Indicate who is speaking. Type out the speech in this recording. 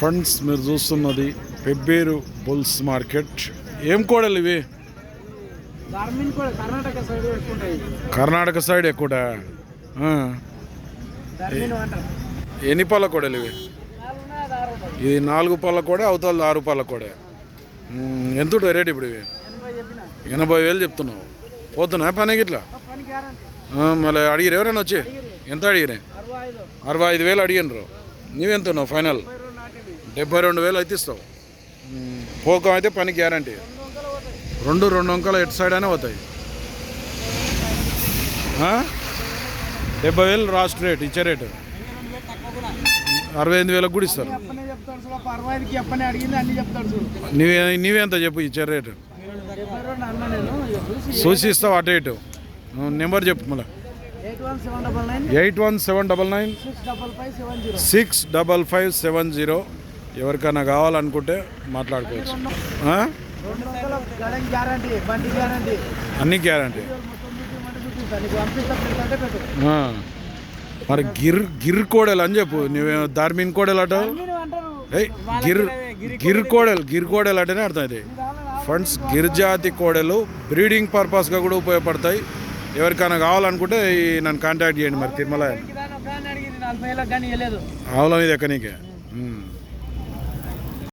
Speaker 1: Friends మీరు చూస్తున్నది Pebbair bulls market. ఏం కోడలు ఇవి?
Speaker 2: కూడా కర్ణాటక సైడ్
Speaker 1: ఎక్కువ ఎన్ని పళ్ళ కోడలు ఇవి. ఇది నాలుగు పళ్ళ కోడే అవతల ఆరు పళ్ళ కోడే. ఎంత రేట్ ఇప్పుడు ఇవి?
Speaker 2: ఎనభై
Speaker 1: వేలు చెప్తున్నావు. పోతున్నా
Speaker 2: పని గ్యారంటీ.
Speaker 1: మళ్ళీ అడిగిరు ఎవరైనా వచ్చి? ఎంత అడిగిరే
Speaker 2: అరవై ఐదు.
Speaker 1: వేలు అడిగినరు నువ్వెంత ఉన్నావు ఫైనల్? డెబ్బై రెండు వేలు అయితే ఇస్తావు. పోకం అయితే పని గ్యారంటీ.
Speaker 2: రెండు
Speaker 1: రెండు వంకలు ఎటు సైడ్ అయినా పోతాయి. డెబ్బై వేలు రాస్ట్ రేట్ ఇచ్చే రేటు. అరవై ఎనిమిది వేలకు కూడా ఇస్తారు. నీవే నీవెంత చెప్పు ఇచ్చే రేటు.
Speaker 2: చూసి
Speaker 1: ఇస్తావు అటు ఇటు. నెంబర్ చెప్పు మళ్ళీ.
Speaker 2: Eight one seven double nine six double five seven zero.
Speaker 1: ఎవరికైనా కావాలనుకుంటే మాట్లాడుకోవచ్చు. అన్ని గ్యారంటీ.
Speaker 2: నీకు.
Speaker 1: మరి గిర్ గిర్ కోడలు అని చెప్పు. నువ్వే దార్మిన్ కోడలు అట గిర్ గిర్ కోడలు గిర్ కోడలు అంటేనే అర్థం ఇది ఫ్రెండ్స్ గిరిజాతి కోడలు బ్రీడింగ్ పర్పస్గా కూడా ఉపయోగపడతాయి. ఎవరికైనా కావాలనుకుంటే నన్ను కాంటాక్ట్ చేయండి మరి తిరుమల.
Speaker 2: దాని ఒక అడిగింది? నలభై